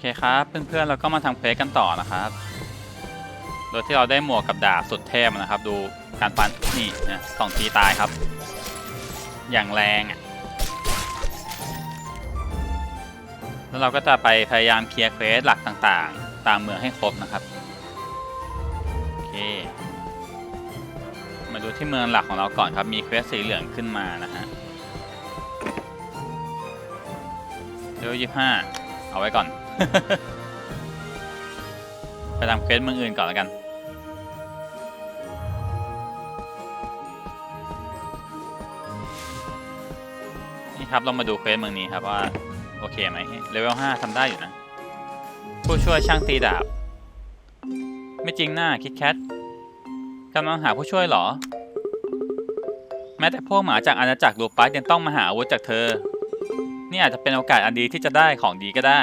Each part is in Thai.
เคครับเพื่อนๆเราก็มาทำเควสกันต่อนะครับ โดยที่เราได้หมวกกับดาบสุดเทพนะครับ ดูการฟันนี่นะสองทีตายครับ อย่างแรงอะแล้วเราก็จะไปพยายามเคลียร์เควสหลักต่างๆ ตามเมืองให้ครบนะครับโอเคมาดูที่เมืองหลักของเราก่อนครับมีเควสสีเหลืองขึ้นมานะฮะเลเวลยี่ห้าเอาไว้ก่อน ไปทำเควสเมืองอื่นก่อนแล้วกัน นี่ครับเรามาดูเควสเมืองนี้ครับว่า โอเคไหมเลเวลห้าทำได้อยู่นะ ผู้ช่วยช่างตีดาบ ไม่จริงหน้าคิดแคทกำลังหาผู้ช่วยเหรอ แม้แต่พวกหมาจากอาณาจักรลูปัสยังต้องมาหาอาวุธจากเธอ นี่อาจจะเป็นโอกาสอันดีที่จะได้ของดีก็ได้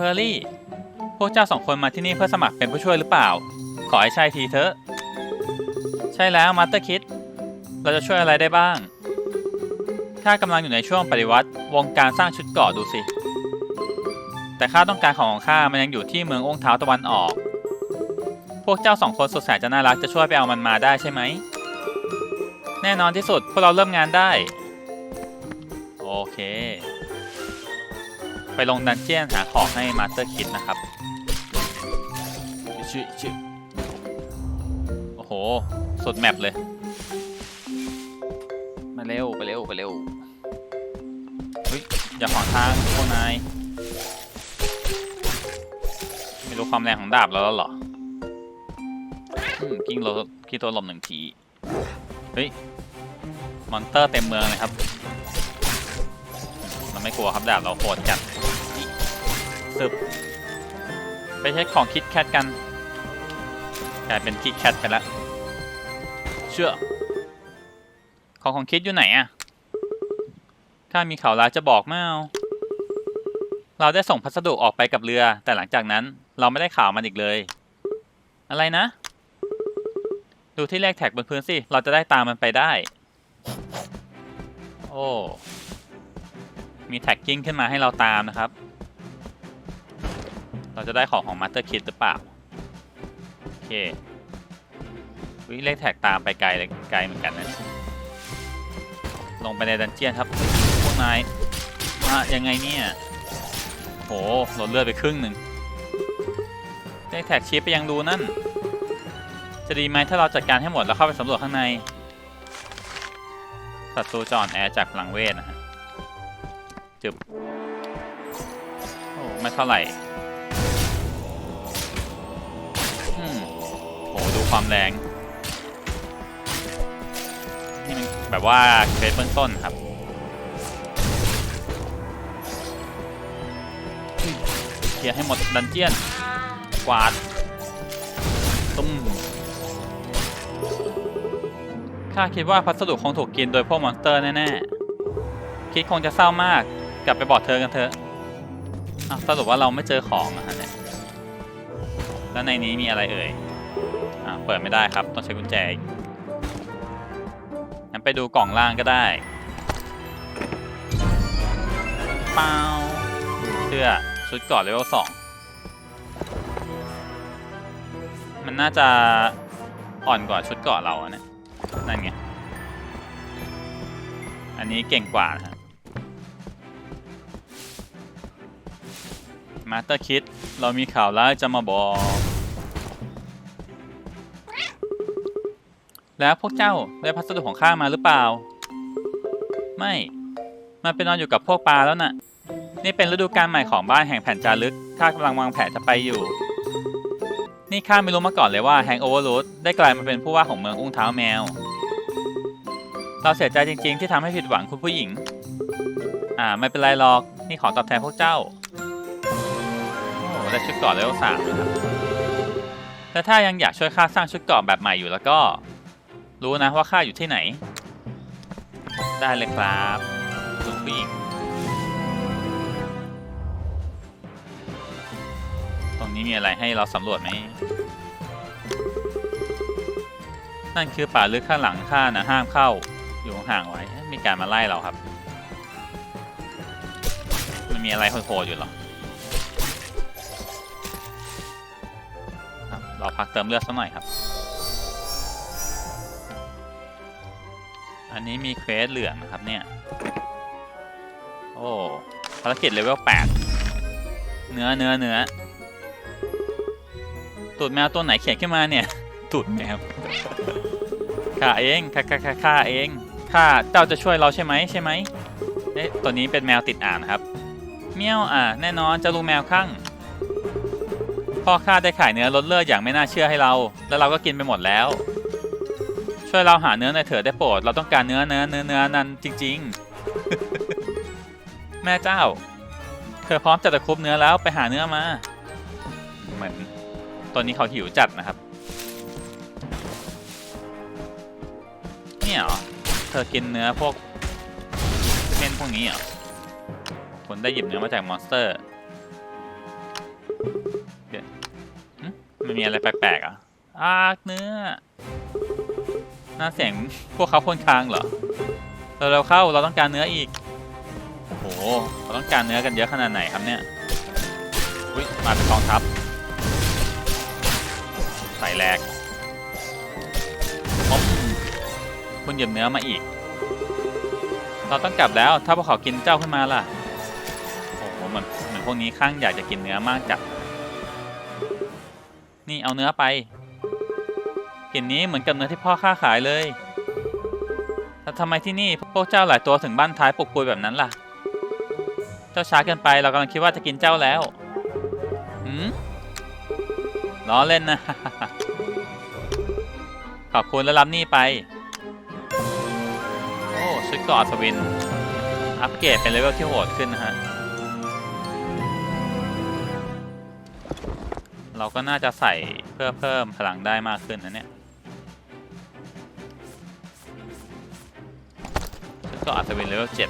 เปอร์ลี่ พวกเจ้าสองคนมาที่นี่เพื่อสมัครเป็นผู้ช่วยหรือเปล่า ขอให้ใช่ทีเถอะ ใช่แล้วมาสเตอร์คิด เราจะช่วยอะไรได้บ้าง ข้ากำลังอยู่ในช่วงปฏิวัติวงการสร้างชุดเกราะดูสิ แต่ข้าต้องการของของข้ามันยังอยู่ที่เมืององค์เท้าตะวันออก พวกเจ้าสองคนสุดแสนจะน่ารักจะช่วยไปเอามันมาได้ใช่ไหม แน่นอนที่สุดพวกเราเริ่มงานได้ โอเค ไปลงดันเจียนหาของให้มาสเตอร์คิดนะครับชื่อชื่อโอ้โห สุดแมปเลย มาเร็ว ไปเร็ว ไปเร็ว เฮ้ย อย่าขวางทางพวกนาย ไม่รู้ความแรงของดาบเราแล้วเหรออืมกิ้งโลกี้ตัวลมหนึ่งที เฮ้ย มอนเตอร์เต็มเมืองเลยครับเราไม่กลัวครับดาบเราโหดจัดนี่ ซึบไปเช็คของคิดแคทกัน กลายเป็นคิดแคทไปแล้วเชื่อ ของของคิดอยู่ไหนอะข้ามีข่าวร้ายจะบอกไม่เอาเราได้ส่งพัสดุออกไปกับเรือ แต่หลังจากนั้นเราไม่ได้ข่าวมันอีกเลย อะไรนะ ดูที่เลขแท็กบนพื้นสิ เราจะได้ตามมันไปได้ โอ้ มีแท็กกิ้งขึ้นมาให้เราตามนะครับ เราจะได้ของของมาสเตอร์คิดหรือเปล่า โอเควิเลขแท็กตามไปไกลเลยไกลเหมือนกันนะ ลงไปในดันเจียนครับ พวกนายมายังไงเนี่ย โหลดเลือดไปครึ่งหนึ่งเลขแท็กชี้ไปยังรูนั่น จะดีไหมถ้าเราจัดการให้หมดแล้วเข้าไปสำรวจข้างในศัตรูจอ่อนแอจากพลังเวทนะฮะจึบโอ้ไม่เท่าไหร่ โหดูความแรงนี่มันแบบว่าเคสเบื้องต้นครับเคลียร์ให้หมดดันเจียน กวาด ตุ้มข้าคิดว่าพัสดุคงถูกกินโดยพวกมอนสเตอร์แน่ๆ คิดคงจะเศร้ามาก กลับไปบอกเธอกันเถอะอ้าวสรุปว่าเราไม่เจอของอะฮะเนี่ย แล้วในนี้มีอะไรเอ่ย อ่าเปิดไม่ได้ครับ ต้องใช้กุญแจอีกงั้นไปดูกล่องล่างก็ได้เปล่าเสื้อชุดกราะเลเวลสองมันน่าจะอ่อนกว่าชุดเกราะเราอะเนี่ยนั่นไง อันนี้เก่งกว่านะฮะมาสเตอร์คิด เรามีข่าวร้ายจะมาบอก แล้วพวกเจ้าได้พัสดุของข้ามาหรือเปล่า ไม่ มันไปนอนอยู่กับพวกปลาแล้วน่ะ นี่เป็นฤดูกาลใหม่ของบ้านแห่งแผ่นจารึกข้ากำลังวางแผนจะไปอยู่ นี่ข้าไม่รู้มาก่อนเลยว่าแฮงโอเวอร์ o ูดได้กลายมาเป็นผู้ว่าของเมืองอุ้งเท้าแมว เราเสียใจจริงๆ ที่ทำให้ผิดหวังคุณผู้หญิง อ่าไม่เป็นไรหรอก นี่ขอตอบแทนพวกเจ้า โอ้ได้ชุดเกราะเลเวลสามนะครับและถ้ายังอยากช่วยข้าสร้างชุดเกราะแบบใหม่อยู่แล้วก็ รู้นะว่าข้าอยู่ที่ไหน ได้เลยครับคุณผู้หญิงตรงนี้มีอะไรให้เราสำรวจไหม นั่นคือป่าลึกข้างหลังข้านะห้ามเข้า อยู่ห่างไว้ มีการมาไล่เราครับ มันมีอะไรโหดๆอยู่หรอเราพักเติมเลือดสักหน่อยครับ อันนี้มีเควสเหลืองนะครับเนี่ย โอ้ภารกิจเลเวล8เนื้อเนื้อเนื้อตูดแมวตัวไหนเขียนขึ้นมาเนี่ย ตูดแมวข้าเองข้าข้าข้าข้าเองข้าเจ้าจะช่วยเราใช่ไหมใช่ไหมเอ๊ะตัวนี้เป็นแมวติดอ่างครับเมียวอะแน่นอนจะลูกแมวข้างพ่อข้าได้ขายเนื้อลดเลือดอย่างไม่น่าเชื่อให้เรา แล้วเราก็กินไปหมดแล้ว ช่วยเราหาเนื้อในอยเถิดได้โปรด เราต้องการเนื้อเนื้อเนื้อเนื้อนั้นจริง ๆ แม่เจ้า เธอพร้อมจะตะครุบเนื้อแล้วไปหาเนื้อมา เหมือนตัวนี้เขาหิวจัดนะครับ เนี่ยเหรอ เธอกินเนื้อพวกเม่นพวกนี้เหรอคุณได้หยิบเนื้อมาจากมอนสเตอร์เดี๋ยวมันมีอะไรแปลกๆอะอากเนื้อ น่าเสียงพวกเขาพ่นคางเหรอเราเราเข้าเราต้องการเนื้ออีกโอ้โหเราต้องการเนื้อกันเยอะขนาดไหนครับเนี่ยอุ้ยมาเป็นกองทัพใส่แหลกป๊อมคุณหยิบเนื้อมาอีก เราต้องกลับแล้วถ้าพวกเขากินเจ้าขึ้นมาล่ะโอ้โหเหมือนเหมือนพวกนี้ข้างอยากจะกินเนื้อมากจัดนี่เอาเนื้อไป กลิ่นนี้เหมือนกับเนื้อที่พ่อค้าขายเลยแต่ทำไมที่นี่พวกเจ้าหลายตัวถึงบ้านท้ายปลุกปุยแบบนั้นล่ะ เจ้าช้าเกินไปเรากำลังคิดว่าจะกินเจ้าแล้วหืมล้อเล่นนะ ขอบคุณแล้วรับนี่ไป โอ้ชุดกอัศวิน อัปเกรดเป็นเลเวลที่โหดขึ้นนะฮะ เราก็น่าจะใส่เพื่อเพิ่มพลังได้มากขึ้นนะเนี่ย กราะอัศวินเลเวล7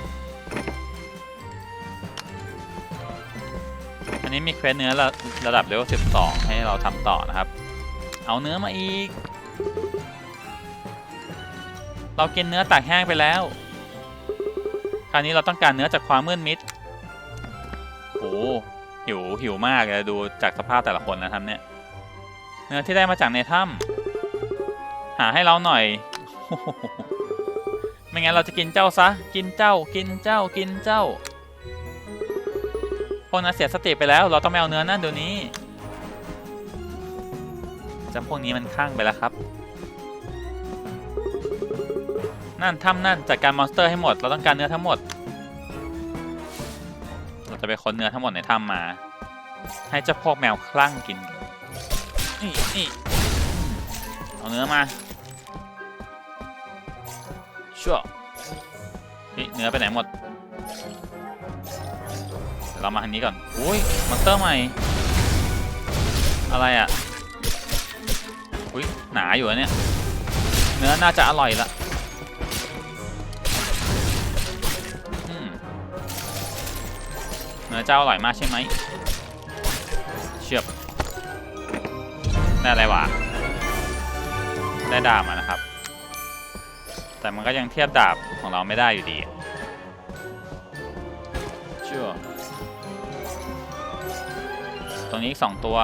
อันนี้มีเควสเนื้อระระดับเลเวล12ให้เราทำต่อนะครับ เอาเนื้อมาอีก เรากินเนื้อตากแห้งไปแล้ว คราวนี้เราต้องการเนื้อจากความมืดมิดโอ้หิวหิวมากเลยดูจากสภาพแต่ละคนนะครับเนี่ย เนื้อที่ได้มาจากในถ้ำหาให้เราหน่อย ไม่งั้นเราจะกินเจ้าซะ กินเจ้า กินเจ้า กินเจ้าพวกนั้นเสียสติไปแล้ว เราต้องไม่เอาเนื้อนั่นเดี๋ยวนี้จำพวกนี้มันข้างไปแล้วครับ นั่นถ้ำนั่นจัดการมอนสเตอร์ให้หมด เราต้องการเนื้อทั้งหมด เราจะไปค้นเนื้อทั้งหมดในถ้ำมา ให้เจ้าพวกแมวคลั่งกิน นี่นี่เอาเนื้อมา ชั่วเฮ้ยเนื้อไปไหนหมด เรามาทางนี้ก่อนอุ้ยมอนเตอร์ใหม่ อะไรอะอุ้ยหนาอยู่อะเนี่ย เนื้อน่าจะอร่อยละเนื้อเจ้าอร่อยมากใช่ไหมเชือบได้อะไรวะได้ดาบมานะครับ แต่มันก็ยังเทียบดาบของเราไม่ได้อยู่ดีเชื่อตรงนี้อีกสองตัว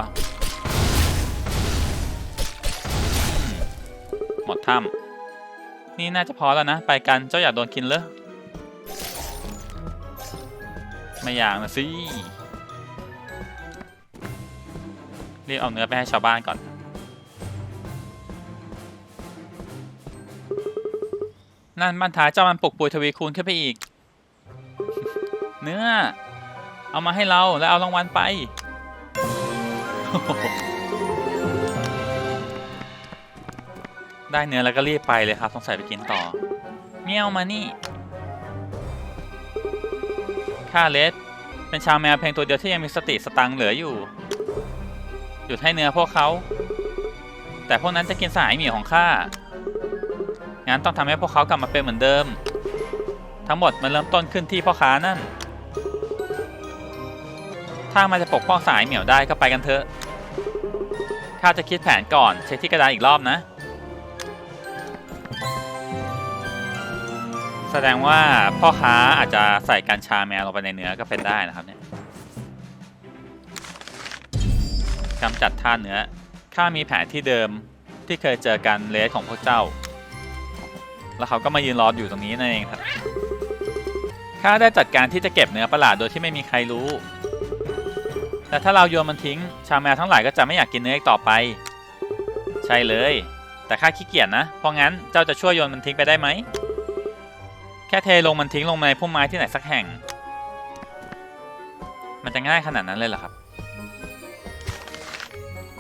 หมดถ้ำนี่น่าจะพอแล้วนะ ไปกันเจ้าอยากโดนกินเลยไม่อยากนะสิรีบเอาเนื้อไปให้ชาวบ้านก่อน นั่นบ้านท้ายเจ้ามันปลุกปุยทวีคูณขึ้นไปอีก เนื้อ เอามาให้เราแล้วเอารางวัลไป ได้เนื้อแล้วก็รีบไปเลยครับสงสัยไปกินต่อ เมียวมานี่ข้าเลสเป็นชาวแมวเพียงตัวเดียวที่ยังมีสติสตังเหลืออยู่ หยุดให้เนื้อพวกเขา แต่พวกนั้นจะกินสายหมีของข้า งั้นต้องทำให้พวกเขากลับมาเป็นเหมือนเดิม ทั้งหมดมันเริ่มต้นขึ้นที่พ่อค้านั่น ถ้ามันจะปกป้องสายเหมียวได้ก็ไปกันเถอะ ข้าจะคิดแผนก่อนเช็คที่กระดานอีกรอบนะ แสดงว่าพ่อค้าอาจจะใส่กัญชาแมวลงไปในเนื้อก็เป็นได้นะครับเนี่ยกำจัดท่าเนื้อข้ามีแผนที่เดิมที่เคยเจอกันเลสของพวกเจ้า แล้วเขาก็มายืนรออยู่ตรงนี้นั่นเองครับข้าได้จัดการที่จะเก็บเนื้อประหลาดโดยที่ไม่มีใครรู้ แต่ถ้าเราโยนมันทิ้ง ชาวแมวทั้งหลายก็จะไม่อยากกินเนื้ออีกต่อไป ใช่เลย แต่ข้าขี้เกียจนะ เพราะงั้นเจ้าจะช่วยโยนมันทิ้งไปได้ไหม แค่เทลงมันทิ้งลงในพุ่มไม้ที่ไหนสักแห่ง มันจะง่ายขนาดนั้นเลยเหรอครับ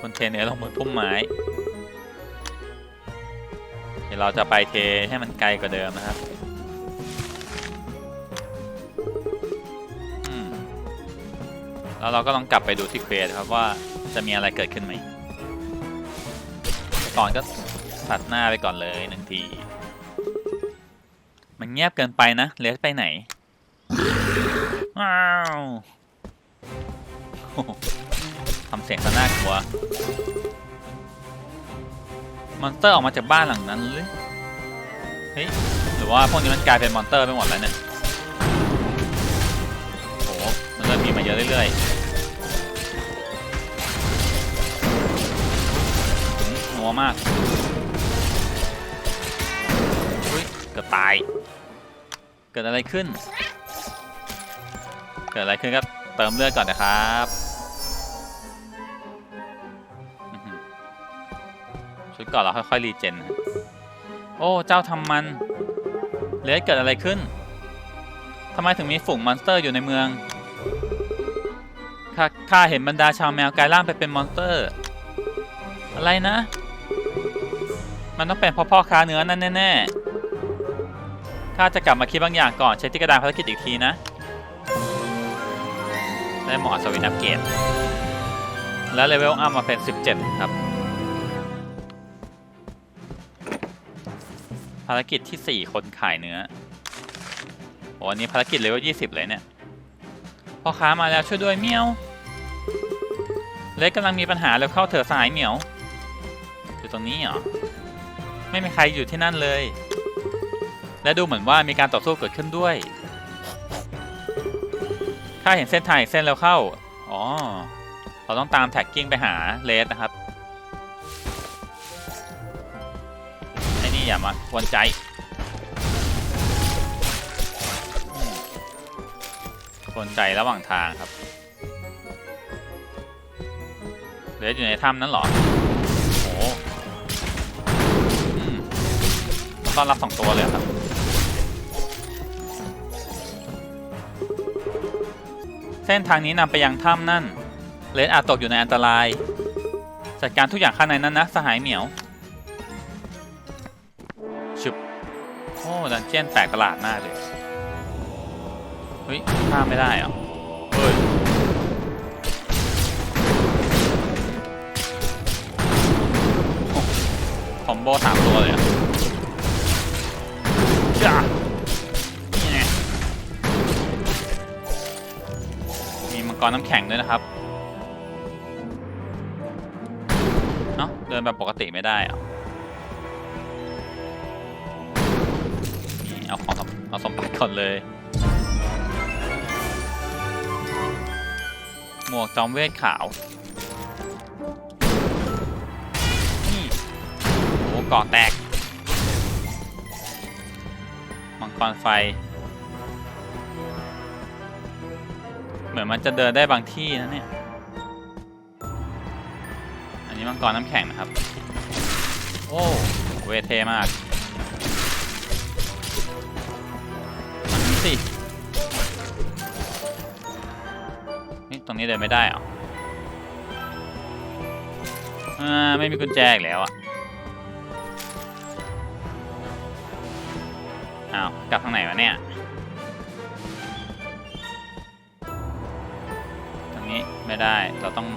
คนเทเนื้อลงบนพุ่มไม้ ดี๋ยวเราจะไปเทให้มันไกลกว่าเดิมนะครับแล้วเราก็ลองกลับไปดูที่เควสครับว่าจะมีอะไรเกิดขึ้นไหมก่อนก็ตัดหน้าไปก่อนเลยหนึ่งที มันเงียบเกินไปนะเลสไปไหนว้าวทำเสียงซะน่ากลัว มอนสเตอร์ออกมาจากบ้านหลังนั้นเลยเฮ้ยหรือว่าพวกนี้มันกลายเป็นมอนสเตอร์ไปหมดแล้วเนี่ยโอ้โหมันเริ่มมีมาเยอะเรื่อยๆงัวมากอุ้ยเกือบตาย เกิดอะไรขึ้น เกิดอะไรขึ้นก็เติมเลือดก่อนนะครับ ดก่อนเราค่อยๆรีเจนนะโอ้เจ้าทำมันเลสเกิดอะไรขึ้นทำไมถึงมีฝูงมอนสเตอร์อยู่ในเมืองข้าข้าเห็นบรรดาชาวแมวกลายร่างไปเป็นมอนสเตอร์ อะไรนะ มันต้องเป็นเพ่อพ่อค้าเนื้อนั่นแน่ๆข้าจะกลับมาคิดบางอย่างก่อนเช็คที่กระดานภารกิจอีกทีนะ ได้หมอสวินัปเกรดแล้วเลเวลอัพมาเป็น 17 ครับ ภารกิจที่ 4 คนขายเนื้อโอ้อันนี้ภารกิจเลเวล20 เลยเนี่ย พ่อค้ามาแล้วช่วยด้วยเมียว เล็กกำลังมีปัญหาแล้วเข้าเถอะสายเหมียว อยู่ตรงนี้เหรอ ไม่มีใครอยู่ที่นั่นเลย และดูเหมือนว่ามีการต่อสู้เกิดขึ้นด้วย ข้าเห็นเส้นทางอีกเส้นแล้วเข้า อ๋อ เราต้องตามแท็กกิ้งไปหาเลสนะครับ อ้นี่อย่ามากวนใจอืมกวนใจระหว่างทางครับเลสอยู่ในถ้ำนั้นเหรอโอ้โหต้อนรับสองตัวเลยครับเส้นทางนี้นำไปยังถ้ำนั่น เลนอาจตกอยู่ในอันตราย จัดการทุกอย่างข้างในนั้นนะ สหายเหมียว อ้ดันเจียนแปลกประหลาดมากเลย เฮ้ยข้ามไม่ได้เหรอเฮ้ยคอมโบสามตัวเลยอะจ้านี่ไงมีมังกรน้ำแข็งด้วยนะครับ เนาะเดินแบบปกติไม่ได้เหรอะ เอาของเอาสมบัติก่อนเลย หมวกจอมเวทขาวนี่โอ้กาะแตก มังกรไฟ เหมือนมันจะเดินได้บางที่นะเนี่ย อันนี้มังกรน้ำแข็งนะครับ โอ้เวทเทมาก สินี่ตรงนี้เดินไม่ได้เหรออ่าไม่มีกุญแจอีกแล้วอะอ้าวกลับทางไหนวะเนี่ยทางนี้ไม่ได้เราต้อง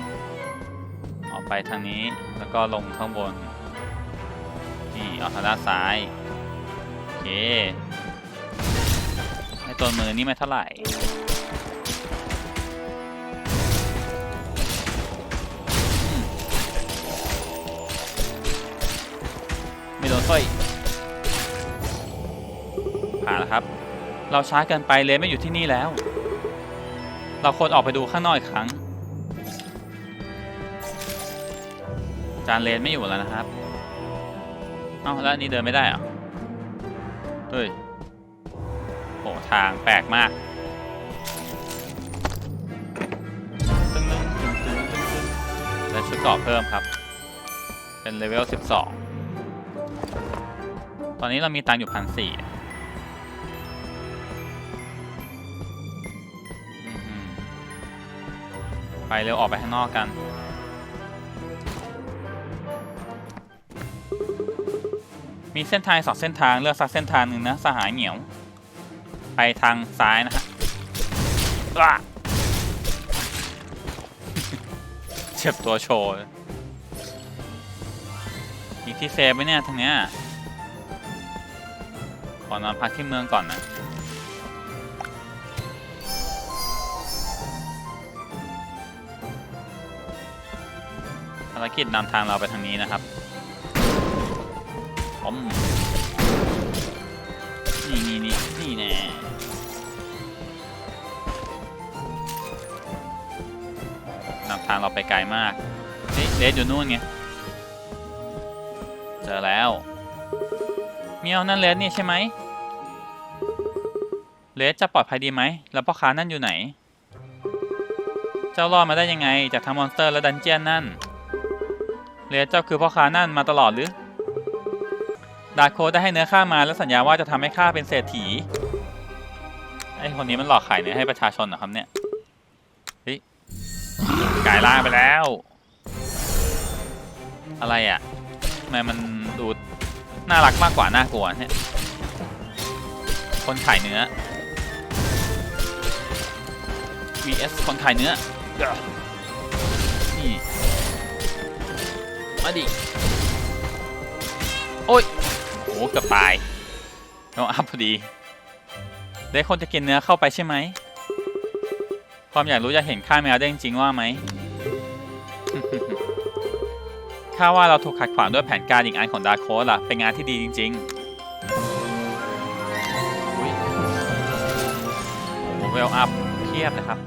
ออกไปทางนี้แล้วก็ลงข้างบนนี่ออกทางด้านซ้ายโอเค ตัวมือนี่ไม่เท่าไหร่มไม่โดนสร้อยผ่านแล้วครับ เราช้าเกินไปเลนไม่อยู่ที่นี่แล้ว เราควรออกไปดูข้างนอกอีกครั้ง จานเลนไม่อยู่แล้วนะครับ เอ้าแล้วนนี้เดินไม่ได้เหรอ เฮ้ย ทางแปลกมากตึ้งตึ้งตึ้งตึ้งตึ้งตึ้งได้ชุดเกราะเพิ่มครับ เป็นเลเวล 12 ตอนนี้เรามีตังค์อยู่พันสี่ไปเร็วออกไปข้างนอกกันมีเส้นทางสองเส้นทางเลือกสักเส้นทางหนึ่งนะสหายเหมียว ไปทางซ้ายนะฮะเจ็บตัวโชว์เลยมีที่เซฟไหมเนี่ยทางเนี้ยขอนอนพักที่เมืองก่อนนะภารกิจนำทางเราไปทางนี้นะครับผม ทางเราไปไกลมากนี่เลสอยู่นู่นไง เจอแล้วเมียวนั่นเลสนี่ใช่ไหมเลสจะปลอดภัยดีไหม แล้วพ่อค้านั่นอยู่ไหน เจ้ารอดมาได้ยังไง จากทั้งมอนสเตอร์และดันเจียนนั่น เลสเจ้าคือพ่อค้านั่นมาตลอดหรือ ดาโคได้ให้เนื้อข้ามาแล้วสัญญาว่าจะทำให้ข้าเป็นเศรษฐี ไอคนนี้มันหลอกขายเนื้อให้ประชาชนเหรอครับเนี่ย กลายร่างไปแล้ว อะไรอะทำไมมันดูน่ารักมากกว่าน่ากลัวเนี่ย คนขายเนื้อ vs คนขายเนื้อ นี่ มาดิ โอ้ยโอ้เกือบตายน้องอัพพอดี ได้คนจะกินเนื้อเข้าไปใช่ไหม ความอยากรู้อยากเห็นข้าแมวได้จริงๆว่าไหม ข้าว่าเราถูกขัดขวางด้วยแผนการอีกอันของดาร์โคสล่ะ เป็นงานที่ดีจริงๆอุ๊ยโอ้เวลอัพเพียบนะครับ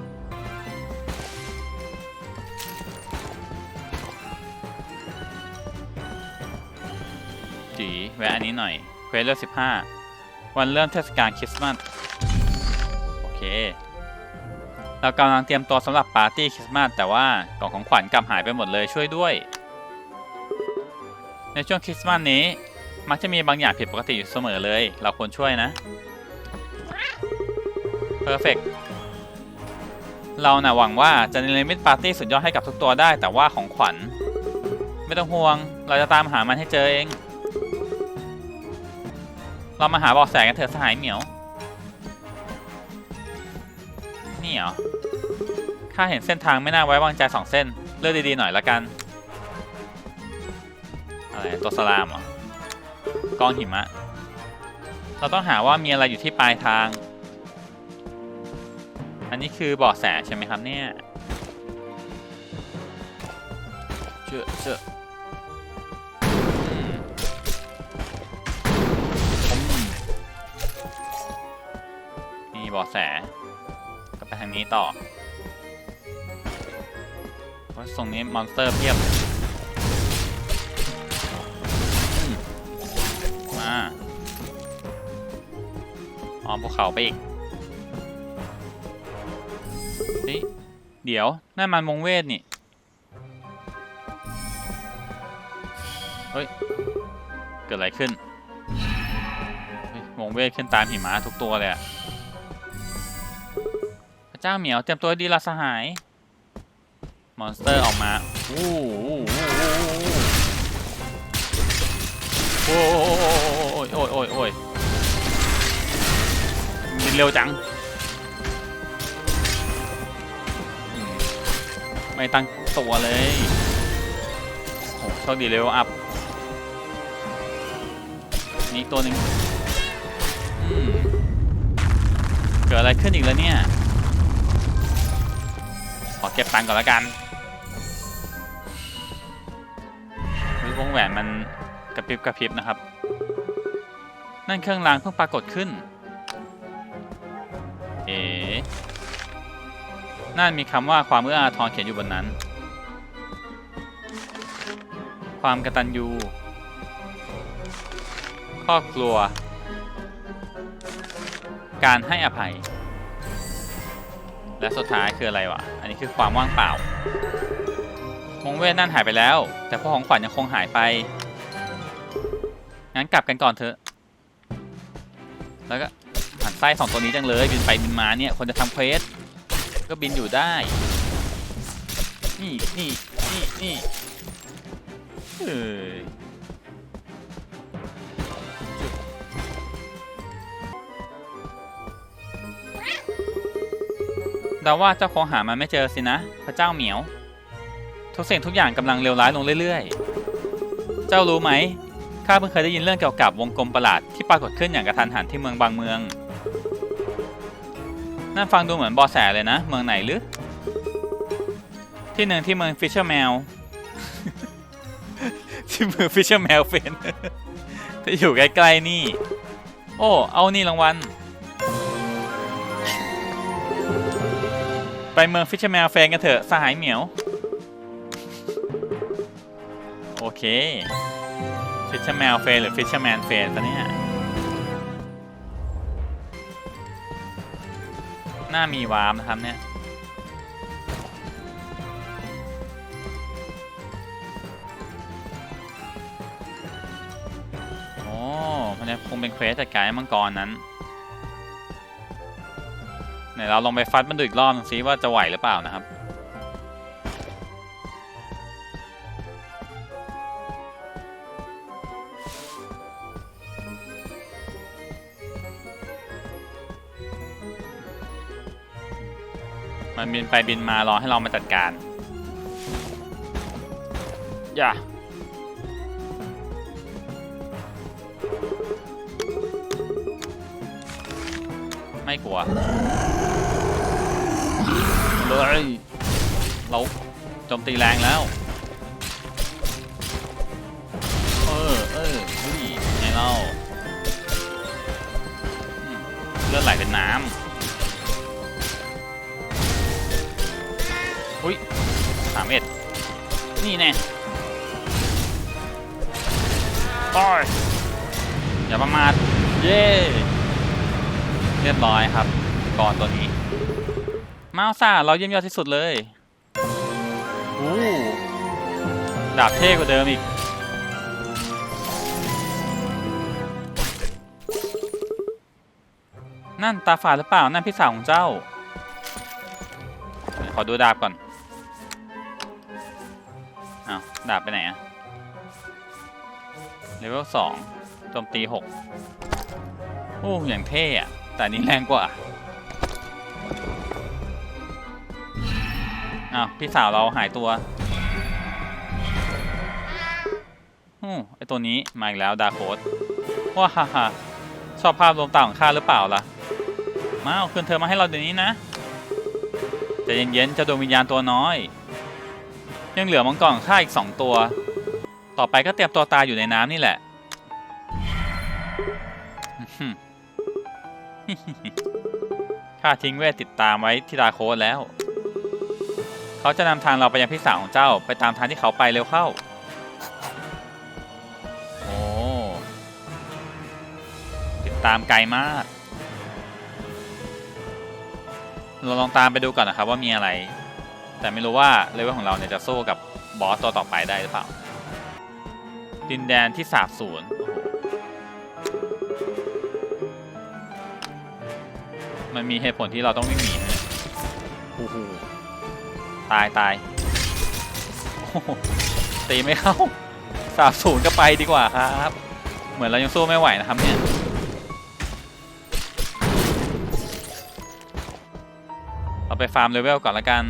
จีแวะอันนี้หน่อย เควสเลือก15 วันเริ่มเทศกาลคริสต์มาส โอเค เรากำลังเตรียมตัวสำหรับปาร์ตี้คริสต์มาสแต่ว่ากล่องของขวัญกลับหายไปหมดเลยช่วยด้วย ในช่วงคริสต์มาสนี้ มักจะมีบางอย่างผิดปกติอยู่เสมอเลย เราควรช่วยนะ Perfect เราน่ะหวังว่าจะเนรมิตปาร์ตี้สุดยอดให้กับทุกตัวได้ แต่ว่าของขวัญ ไม่ต้องห่วง เราจะตามหามันให้เจอเอง เรามาหาบอกแสกันเถอะสหายเหมียว นี่เหรอ ข้าเห็นเส้นทางไม่น่าไว้วางใจสองเส้น เลือกดีๆหน่อยละกัน อะไรตัวสลามเหรอกองหิมะ เราต้องหาว่ามีอะไรอยู่ที่ปลายทาง อันนี้คือบาะแสใช่ไหมครับเนี่ยเจอเจออืมอืมนี่บาะแสก็ไปทางนี้ต่อ เพราะตรงนี้มอนสเตอร์เพียบมาอ้อมภูเขาไปอีกเฮ้ยเดี๋ยวนั่นมันมงเวทนี่ เฮ้ย เกิดอะไรขึ้นมงเวทขึ้นตามหิมะทุกตัวเลยอะพระเจ้าเหมียวเตรียมตัวดีละสหาย มอนสเตอร์ออกมาอู้หูโอ้ยโอ้ยโอ้ยโอ้ยบินเร็วจัง ไม่ตั้งตัวเลยโอ้โชคดีเลเวลอัพนี่ตัวหนึ่งเกิดอะไรขึ้นอีกแล้วเนี่ย ขอเก็บตังค์ก่อนแล้วกัน วงแหวนมันกระพริบกระพริบนะครับ นั่นเครื่องรางเพิ่งปรากฏขึ้น เอ๋นั่นมีคำว่าความเอื้ออาทรเขียนอยู่บนนั้น ความกระตัญญูครอบครัว การให้อภัย และสุดท้ายคืออะไรวะ อันนี้คือความว่างเปล่า วงเวทนั่นหายไปแล้ว แต่พวกของขวัญยังคงหายไป งั้นกลับกันก่อนเถอะ แล้วก็หันไส้สองตัวนี้จังเลย บินไปบินมาเนี่ยคนจะทำเควสก็บินอยู่ได้ นี่นี่นี่นี่เอ้ยเดาว่าเจ้าคงหามันไม่เจอสินะ พระเจ้าเหมียว ทุกสิ่งทุกอย่างกำลังเลวร้ายลงเรื่อยๆ เจ้ารู้ไหมข้าเพิ่งเคยได้ยินเรื่องเกี่ยวกับวงกลมประหลาดที่ปรากฏขึ้นอย่างกระทันหันที่เมืองบางเมือง นั่นฟังดูเหมือนบอแสเลยนะ เมืองไหนหรือ ที่หนึ่งที่เมืองฟิชเชอร์แมว ที่เมืองฟิชเชอร์แมวเฟนถ้าอยู่ใกล้ๆนี่ โอ้ เอานี่รางวัล ไปเมืองฟิชเชอร์แมวเฟนกันเถอะสหายเหมียว เคฟิชเชอร์แมวเฟนหรือฟิชเชอร์แมนเฟนตอนนี้ยน่ามีวาร์มนะครับเนี่ยโอ้มันจะคงเป็นเควสจัดการมังกรนั้นไหนเราลองไปฟัดมันดูอีกรอบหนึงซิว่าจะไหวหรือเปล่านะครับ บินไปบินมารอให้เรามาจัดการ อย่า ไม่กลัวเลยเราโจมตีแรงแล้ว เออ เออเฮ้ยไงเล่าอืมเลือดไหลเป็นน้ำ สามเอ็ดนี่แน่โอ้ยอย่าประมาทเย้เรียบร้อยครับก่อนตัวนี้ มาซ่าเราเยี่ยมยอดที่สุดเลยอู้ดาบเท่กว่าเดิมอีกนั่นตาฝาดหรือเปล่า นั่นพี่สาวของเจ้า ขอดูดาบก่อน ดาบไปไหนอะเลเวลสองโจมตีหกโอ้อย่างเท่อะแต่นี้แรงกว่าอ้าวพี่สาวเราหายตัวโอ้ไอตัวนี้ มาอีกแล้วดาโคดว้าฮ่าฮ่าชอบภาพลวงตาของข้าหรือเปล่าล่ะ มาเอาคืนเธอมาให้เราเดี๋ยวนี้นะจะเย็นๆจะดวงวิญญาณตัวน้อย ยังเหลือมังกรข้าอีกสองตัว ต่อไปก็เตรียมตัวตายอยู่ในน้ำนี่แหละ ข้าทิ้งเวทติดตามไว้ที่ดาโคดแล้ว เขาจะนำทางเราไปยังพี่สาวของเจ้า ไปตามทางที่เขาไปเร็วเข้า โอ้ติดตามไกลมาก เราลองตามไปดูก่อนนะครับว่ามีอะไร แต่ไม่รู้ว่าเลเวลของเราเนี่ยจะสู้กับบอสตัวต่อไปได้หรือเปล่า ดินแดนที่สาบสูญโอ้โหมันมีเหตุผลที่เราต้องวิ่งหนีนะโอ้โหตายตายโอ้โหตีไม่เข้าสาบสูญก็ไปดีกว่าครับ เหมือนเรายังสู้ไม่ไหวนะครับเนี่ยเราไปฟาร์มเลเวลก่อนละกัน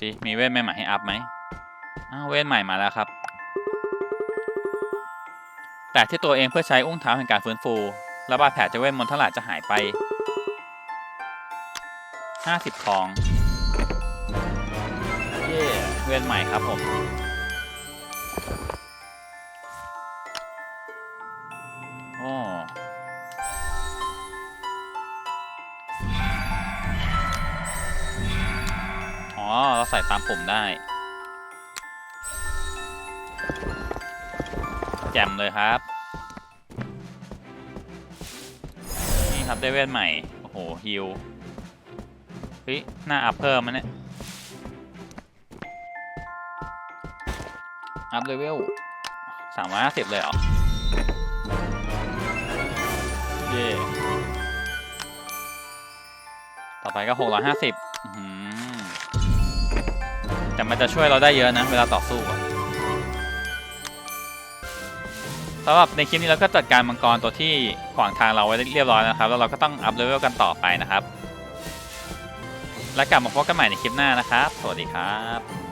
สิมีเวทใหม่ๆให้อัพไหมอ้าวเวทใหม่มาแล้วครับ แต่ที่ตัวเองเพื่อใช้อุ้งเท้าแห่งการฟื้นฟูระบาดแผลจะเวทมนต์ทั้งหร่จะหายไป 50ทอง เย้ เวทใหม่ครับผมาใส่ตามปุ่มได้ แจ่มเลยครับ นี่ครับได้เวทใหม่ โอ้โหฮิลเฮ้ยหน้าอัพเพิ่มมันเนี่ย อัพเลเวลสามร้อยห้าสิบเลยเหรอ เย่ต่อไปก็หกร้อยห้าสิบ มันจะช่วยเราได้เยอะนะ เวลาต่อสู้สำหรับในคลิปนี้เราก็จัดการมังกรตัวที่ขวางทางเราไว้เรียบร้อยนะครับ แล้วเราก็ต้องอัพเลเวลกันต่อไปนะครับ และกลับมาพบกันใหม่ในคลิปหน้านะครับ สวัสดีครับ